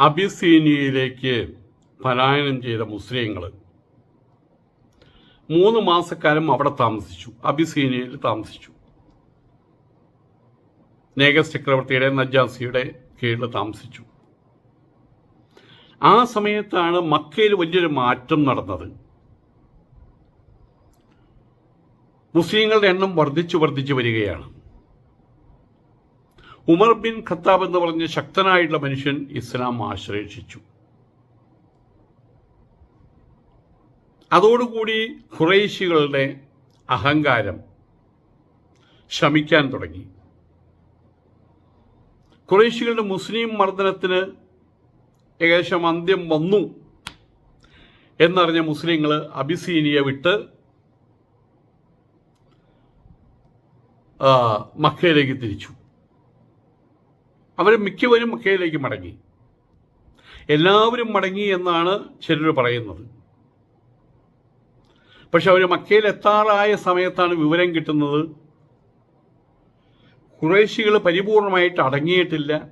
അബിസീനിയയിലേക്ക് പലായനം ചെയ്ത മുസ്ലിങ്ങൾ മൂന്ന് മാസക്കാലം അവിടെ താമസിച്ചു. അബിസീനിയയിൽ താമസിച്ചു. നേഗസ് ചക്രവർത്തിയുടെ നജാസിയുടെ കീഴിൽ താമസിച്ചു. ആ സമയത്താണ് മക്കയിൽ വലിയൊരു മാറ്റം നടന്നത്. മുസ്ലിങ്ങളുടെ എണ്ണം വർദ്ധിച്ചു വർദ്ധിച്ചു വരികയാണ്. ഉമർ ബിൻ ഖത്താബ് എന്ന് പറഞ്ഞ ശക്തനായിട്ടുള്ള മനുഷ്യൻ ഇസ്ലാം ആശ്രയിച്ചു. അതോടുകൂടി ഖുറൈശികളുടെ അഹങ്കാരം ശമിക്കാൻ തുടങ്ങി. ഖുറൈശികളുടെ മുസ്ലിം മർദ്ദനത്തിന് ഏകദേശം അന്ത്യം വന്നു എന്നറിഞ്ഞ മുസ്ലിങ്ങൾ അബിസീനിയ വിട്ട് മക്കയിലേക്ക് തിരിച്ചു. അവർ മിക്കവരും മക്കയിലേക്ക് മടങ്ങി. എല്ലാവരും മടങ്ങി എന്നാണ് ചിലർ പറയുന്നത്. പക്ഷെ അവർ മക്കയിൽ എത്താറായ സമയത്താണ് വിവരം കിട്ടുന്നത്. കുറേശികൾ പരിപൂർണമായിട്ട് അടങ്ങിയിട്ടില്ല.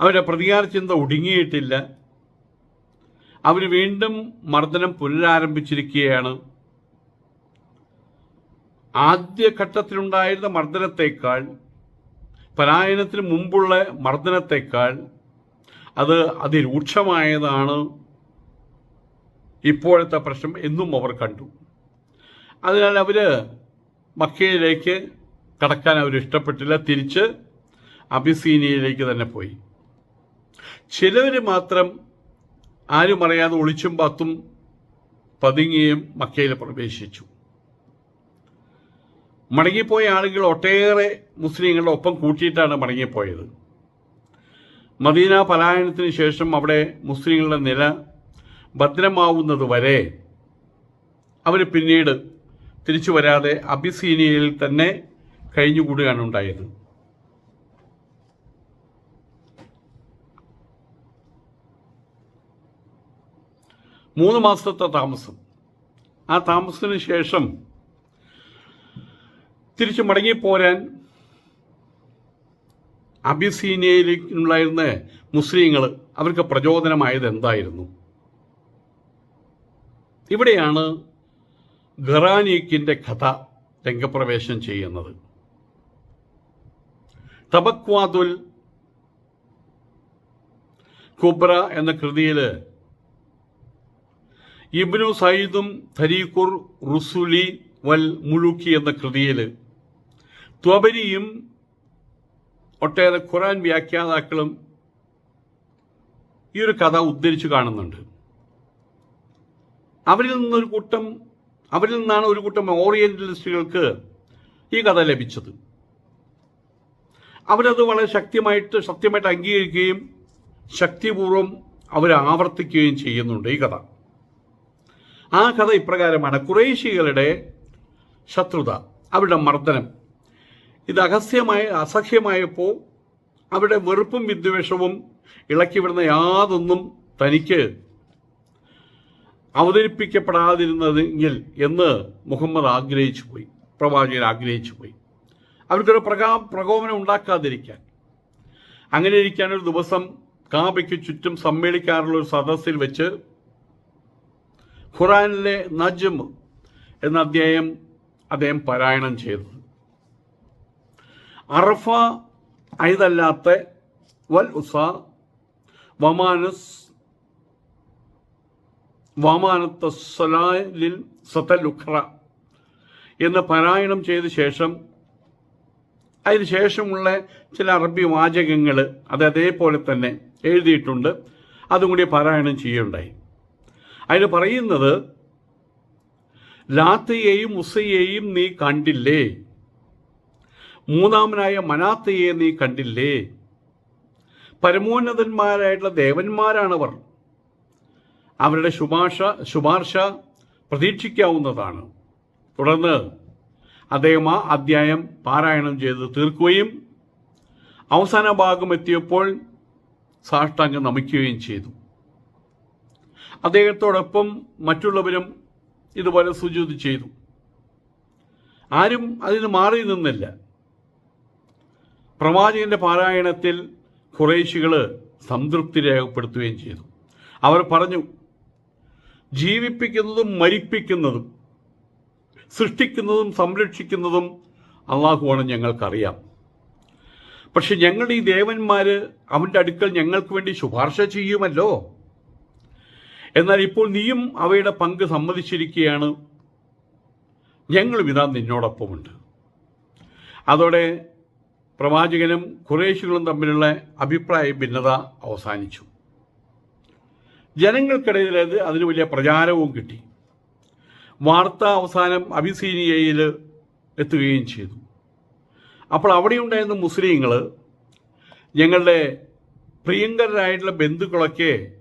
അവരുടെ പ്രതികാര ചിന്ത ഒടുങ്ങിയിട്ടില്ല. അവർ വീണ്ടും മർദ്ദനം പുനരാരംഭിച്ചിരിക്കുകയാണ്. ആദ്യഘട്ടത്തിലുണ്ടായിരുന്ന മർദ്ദനത്തേക്കാൾ പലായനത്തിന് മുമ്പുള്ള മർദ്ദനത്തെക്കാൾ അത് അതിരൂക്ഷമായതാണ് ഇപ്പോഴത്തെ പ്രശ്നം എന്നും അവർ കണ്ടു. അതിനാൽ അവർ മക്കയിലേക്ക് കടക്കാൻ അവർ ഇഷ്ടപ്പെട്ടില്ല. തിരിച്ച് അബിസീനിയയിലേക്ക് തന്നെ പോയി. ചിലവർ മാത്രം ആരും അറിയാതെ ഒളിച്ചും പാത്തും പതുങ്ങിയും മക്കയിൽ പ്രവേശിച്ചു. മടങ്ങിപ്പോയ ആളുകൾ ഒട്ടേറെ മുസ്ലിങ്ങളുടെ ഒപ്പം കൂട്ടിയിട്ടാണ് മടങ്ങിപ്പോയത്. മദീന പലായനത്തിന് ശേഷം അവിടെ മുസ്ലിങ്ങളുടെ നില ഭദ്രമാവുന്നത് വരെ അവർ പിന്നീട് തിരിച്ചു വരാതെ അബിസീനിയയിൽ തന്നെ കഴിഞ്ഞുകൂടുകയാണ് ഉണ്ടായത്. മൂന്ന് മാസത്തെ താമസം. ആ താമസത്തിന് ശേഷം തിരിച്ചു മടങ്ങിപ്പോരാൻ അബിസീനിയയിലുണ്ടായിരുന്ന മുസ്ലിങ്ങൾ അവർക്ക് പ്രചോദനമായത് എന്തായിരുന്നു? ഇവിടെയാണ് ഖറാനീക്കിന്റെ കഥ രംഗപ്രവേശം ചെയ്യുന്നത്. തബക്വാതുൽ കുബ്ര എന്ന കൃതിയിൽ ഇബ്നു സയ്യിദും തരീഖുർ റുസുലി വൽ മുഴുക്കി എന്ന കൃതിയിൽ ത്വബരിയും ഒട്ടേറെ ഖുറാൻ വ്യാഖ്യാതാക്കളും ഈ ഒരു കഥ ഉദ്ധരിച്ചു കാണുന്നുണ്ട്. അവരിൽ നിന്നൊരു കൂട്ടം അവരിൽ നിന്നാണ് ഒരു കൂട്ടം ഓറിയന്റലിസ്റ്റുകൾക്ക് ഈ കഥ ലഭിച്ചത്. അവരത് വളരെ ശക്തിയായിട്ട് സത്യമായിട്ട് അംഗീകരിക്കുകയും ശക്തിപൂർവം അവർ ആവർത്തിക്കുകയും ചെയ്യുന്നുണ്ട് ഈ കഥ. ആ കഥ ഇപ്രകാരമാണ്. കുറേശികളുടെ ശത്രുത അവരുടെ മർദ്ദനം. ഇത് അഹസ്യമായ അസഹ്യമായപ്പോൾ അവിടെ വെറുപ്പും വിദ്വേഷവും ഇളക്കിവിടുന്ന യാതൊന്നും തനിക്ക് അവതരിപ്പിക്കപ്പെടാതിരുന്നതെങ്കിൽ എന്ന് മുഹമ്മദ് ആഗ്രഹിച്ചു പോയി പ്രവാചകൻ ആഗ്രഹിച്ചു പോയി. അവർക്കൊരു പ്രകാ പ്രകോപനം ഉണ്ടാക്കാതിരിക്കാൻ. അങ്ങനെ ഇരിക്കാൻ ഒരു ദിവസം കാബയ്ക്ക് ചുറ്റും സമ്മേളിക്കാറുള്ള ഒരു സദസ്സിൽ വെച്ച് ഖുറാനിലെ നജ്ം എന്ന അധ്യായം അദ്ദേഹം പാരായണം ചെയ്തത് അറഫ ഐതല്ലാത്ത വൽ ഉസ വമാനസ് വാമാനത്തസ്സലാലിൽ സത്തലുഖ്റ എന്ന് പാരായണം ചെയ്ത ശേഷം അതിന് ശേഷമുള്ള ചില അറബി വാചകങ്ങൾ അത് അതേപോലെ തന്നെ എഴുതിയിട്ടുണ്ട്. അതും കൂടി പാരായണം ചെയ്യുകയുണ്ടായി. അതിന് പറയുന്നത് ലാത്തയെയും ഉസയെയും നീ കണ്ടില്ലേ? മൂന്നാമനായ മനാത്തയെ നീ കണ്ടില്ലേ? പരമോന്നതന്മാരായിട്ടുള്ള ദേവന്മാരാണവർ. അവരുടെ ശുപാർശ ശുപാർശ പ്രതീക്ഷിക്കാവുന്നതാണ്. തുടർന്ന് അദ്ദേഹം ആ അധ്യായം പാരായണം ചെയ്ത് തീർക്കുകയും അവസാന ഭാഗം എത്തിയപ്പോൾ സാഷ്ടാംഗം നമിക്കുകയും ചെയ്തു. അദ്ദേഹത്തോടൊപ്പം മറ്റുള്ളവരും ഇതുപോലെ സുജൂതി ചെയ്തു. ആരും അതിന് മാറി നിന്നില്ല. പ്രവാചകന്റെ പാരായണത്തിൽ ഖുറേശികൾ സംതൃപ്തി രേഖപ്പെടുത്തുകയും ചെയ്തു. അവർ പറഞ്ഞു ജീവിപ്പിക്കുന്നതും മരിപ്പിക്കുന്നതും സൃഷ്ടിക്കുന്നതും സംരക്ഷിക്കുന്നതും അള്ളാഹുവാണ് ഞങ്ങൾക്കറിയാം. പക്ഷെ ഞങ്ങളുടെ ഈ ദേവന്മാർ അവന്റെ അടുക്കൽ ഞങ്ങൾക്ക് വേണ്ടി ശുപാർശ ചെയ്യുമല്ലോ? എന്നാൽ ഇപ്പോൾ നീയും അവയുടെ പങ്ക് സമ്മതിച്ചിരിക്കുകയാണ്. ഞങ്ങളും ഇതാ നിന്നോടൊപ്പമുണ്ട്. അതോടെ പ്രവാചകനും ഖുറേശികളും തമ്മിലുള്ള അഭിപ്രായ ഭിന്നത അവസാനിച്ചു. ജനങ്ങൾക്കിടയിൽ അത് അതിന് വലിയ പ്രചാരവും കിട്ടി. വാർത്ത അവസാനം അബിസീനിയയിൽ എത്തുകയും ചെയ്തു. അപ്പോൾ അവിടെ ഉണ്ടായിരുന്ന മുസ്ലിങ്ങൾ ഞങ്ങളുടെ പ്രിയങ്കരായിട്ടുള്ള ബന്ധുക്കളൊക്കെ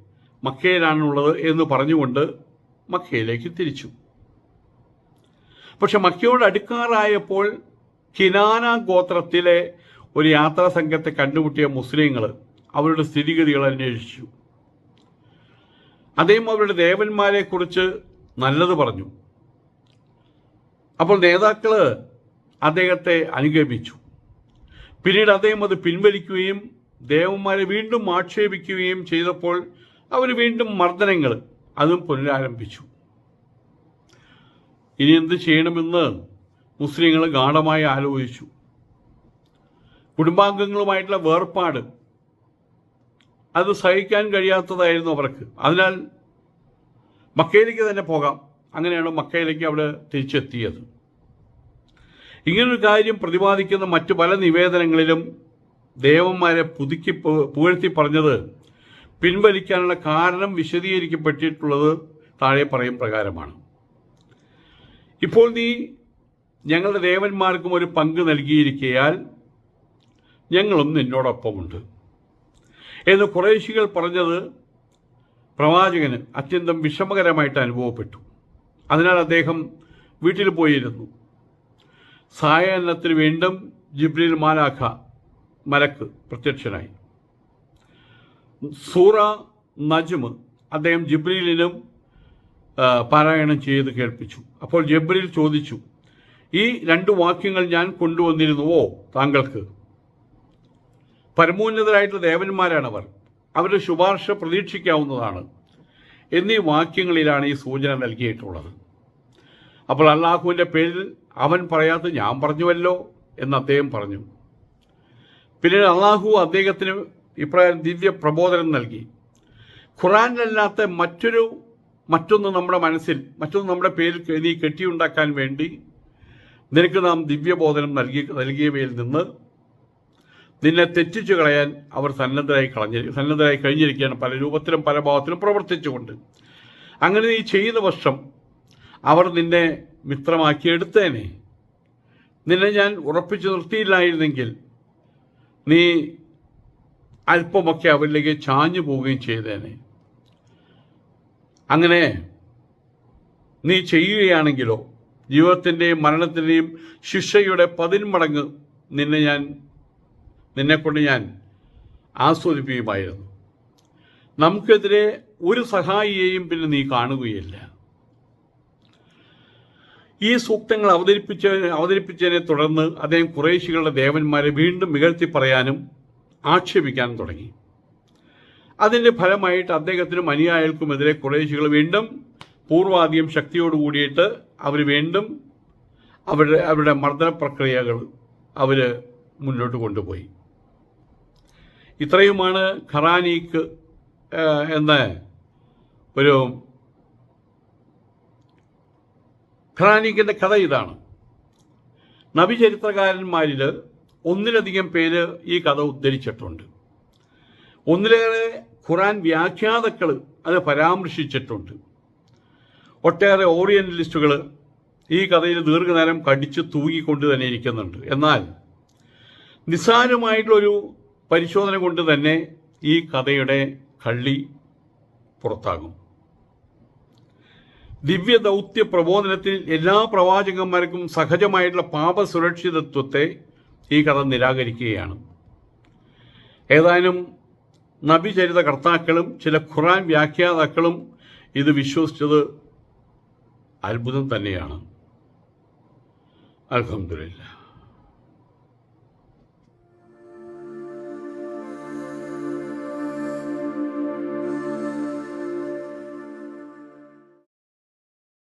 മക്കയിലാണുള്ളത് എന്ന് പറഞ്ഞുകൊണ്ട് മക്കയിലേക്ക് തിരിച്ചു. പക്ഷെ മക്കയോട് അടുക്കാറായപ്പോൾ കിനാന ഗോത്രത്തിലെ ഒരു യാത്രാ സംഘത്തെ കണ്ടുമുട്ടിയ മുസ്ലിങ്ങൾ അവരുടെ സ്ഥിതിഗതികൾ അന്വേഷിച്ചു. അദ്ദേഹം അവരുടെ ദേവന്മാരെ കുറിച്ച് നല്ലത് പറഞ്ഞു. അപ്പോൾ നേതാക്കൾ അദ്ദേഹത്തെ അനുഗമിച്ചു. പിന്നീട് അദ്ദേഹം അത് പിൻവലിക്കുകയും ദേവന്മാരെ വീണ്ടും ആക്ഷേപിക്കുകയും ചെയ്തപ്പോൾ അവർ വീണ്ടും മർദ്ദനങ്ങൾ അതും പുനരാരംഭിച്ചു. ഇനി എന്ത് ചെയ്യണമെന്ന് മുസ്ലിങ്ങൾ ഗാഠമായി ആലോചിച്ചു. കുടുംബാംഗങ്ങളുമായിട്ടുള്ള വേർപാട്. അത് സഹിക്കാൻ കഴിയാത്തതായിരുന്നു അവർക്ക്. അതിനാൽ മക്കയിലേക്ക് തന്നെ പോകാം. അങ്ങനെയാണ് മക്കയിലേക്ക് അവിടെ തിരിച്ചെത്തിയത്. ഇങ്ങനൊരു കാര്യം പ്രതിപാദിക്കുന്ന മറ്റു പല നിവേദനങ്ങളിലും ദേവന്മാരെ പുതുക്കി പുകഴ്ത്തി പറഞ്ഞത് പിൻവലിക്കാനുള്ള കാരണം വിശദീകരിക്കപ്പെട്ടിട്ടുള്ളത് താഴെ പറയും പ്രകാരമാണ്. ഇപ്പോൾ നീ ഞങ്ങളുടെ ദേവന്മാർക്കും ഒരു പങ്ക് നൽകിയിരിക്കയാൽ ഞങ്ങളും നിന്നോടൊപ്പമുണ്ട്. എന്ന് കുറേശികൾ പറഞ്ഞത് പ്രവാചകന് അത്യന്തം വിഷമകരമായിട്ട് അനുഭവപ്പെട്ടു. അതിനാൽ അദ്ദേഹം വീട്ടിൽ പോയിരുന്നു. സായാഹ്നത്തിന് വീണ്ടും ജിബ്രീൽ മാലാഖ മലക്ക് പ്രത്യക്ഷനായി. സൂറ നജ്മ് അദ്ദേഹം ജിബ്രീലിനും പാരായണം ചെയ്ത് കേൾപ്പിച്ചു. അപ്പോൾ ജബ്രീൽ ചോദിച്ചു ഈ രണ്ട് വാക്യങ്ങൾ ഞാൻ കൊണ്ടുവന്നിരുന്നുവോ താങ്കൾക്ക്? പരമോന്നതരായിട്ടുള്ള ദേവന്മാരാണവർ. അവരുടെ ശുപാർശ പ്രതീക്ഷിക്കാവുന്നതാണ്. എന്നീ വാക്യങ്ങളിലാണ് ഈ സൂചന നൽകിയിട്ടുള്ളത്. അപ്പോൾ അള്ളാഹുവിന്റെ പേരിൽ അവൻ പറയാത്ത ഞാൻ പറഞ്ഞുവല്ലോ എന്ന് അദ്ദേഹം പറഞ്ഞു. പിന്നീട് അള്ളാഹു അദ്ദേഹത്തിന് ഇപ്രകാരം ദിവ്യ പ്രബോധനം നൽകി. ഖുറാനിലല്ലാത്ത മറ്റൊരു മറ്റൊന്ന് നമ്മുടെ മനസ്സിൽ മറ്റൊന്ന് നമ്മുടെ പേരിൽ നീ കെട്ടിയുണ്ടാക്കാൻ വേണ്ടി നിനക്ക് നാം ദിവ്യബോധനം നൽകി നൽകിയവയിൽ നിന്ന് നിന്നെ തെറ്റിച്ചു കളയാൻ അവർ സന്നദ്ധരായി കളഞ്ഞി സന്നദ്ധരായി കഴിഞ്ഞിരിക്കുകയാണ്. പല രൂപത്തിലും പല ഭാവത്തിലും പ്രവർത്തിച്ചുകൊണ്ട്. അങ്ങനെ നീ ചെയ്യുന്ന വർഷം അവർ നിന്നെ മിത്രമാക്കി എടുത്തേനെ. നിന്നെ ഞാൻ ഉറപ്പിച്ചു നിർത്തിയില്ലായിരുന്നെങ്കിൽ നീ അല്പമൊക്കെ അവരിലേക്ക് ചാഞ്ഞു പോവുകയും ചെയ്തേനെ. അങ്ങനെ നീ ചെയ്യുകയാണെങ്കിലോ ജീവിതത്തിന്റെയും മരണത്തിന്റെയും ശിക്ഷയുടെ പതിന്മടങ്ങ് നിന്നെ ഞാൻ നിന്നെക്കൊണ്ട് ഞാൻ ആസ്വദിപ്പിക്കുമായിരുന്നു. നമുക്കെതിരെ ഒരു സഹായിയെയും പിന്നെ നീ കാണുകയില്ല. ഈ സൂക്തങ്ങൾ അവതരിപ്പിച്ച അവതരിപ്പിച്ചതിനെ തുടർന്ന് അദ്ദേഹം കുറേശികളുടെ ദേവന്മാരെ വീണ്ടും മികഴ്ത്തി പറയാനും ആക്ഷേപിക്കാനും തുടങ്ങി. അതിന്റെ ഫലമായിട്ട് അദ്ദേഹത്തിനും അനുയായികൾക്കുമെതിരെ കുറേശികൾ വീണ്ടും പൂർവാധികം ശക്തിയോട് കൂടിയിട്ട് അവർ വീണ്ടും അവരുടെ അവരുടെ മർദ്ദന പ്രക്രിയകൾ അവർ മുന്നോട്ട് കൊണ്ടുപോയി. ഇത്രയുമാണ് ഖറാനീക്ക് എന്ന ഒരു ഖറാനീക്കിന്റെ കഥ ഇതാണ്. നബിചരിത്രകാരന്മാരിൽ ഒന്നിലധികം പേര് ഈ കഥ ഉദ്ധരിച്ചിട്ടുണ്ട്. ഒന്നിലേറെ ഖുറാൻ വ്യാഖ്യാതാക്കൾ അത് പരാമർശിച്ചിട്ടുണ്ട്. ഒട്ടേറെ ഓറിയന്റലിസ്റ്റുകൾ ഈ കഥയിൽ ദീർഘനേരം കടിച്ച് തൂങ്ങിക്കൊണ്ട് തന്നെ ഇരിക്കുന്നുണ്ട്. എന്നാൽ നിസ്സാരമായിട്ടുള്ളൊരു പരിശോധന കൊണ്ട് തന്നെ ഈ കഥയുടെ കള്ളി പുറത്താകും. ദിവ്യ ദൗത്യ പ്രബോധനത്തിൽ എല്ലാ പ്രവാചകന്മാർക്കും സഹജമായിട്ടുള്ള പാപസുരക്ഷിതത്വത്തെ ഈ കഥ നിരാകരിക്കുകയാണ്. ഏതാനും നബിചരിത കർത്താക്കളും ചില ഖുറാൻ വ്യാഖ്യാതാക്കളും ഇത് വിശ്വസിച്ചത് അത്ഭുതം തന്നെയാണ്. അൽഹംദുലില്ലാ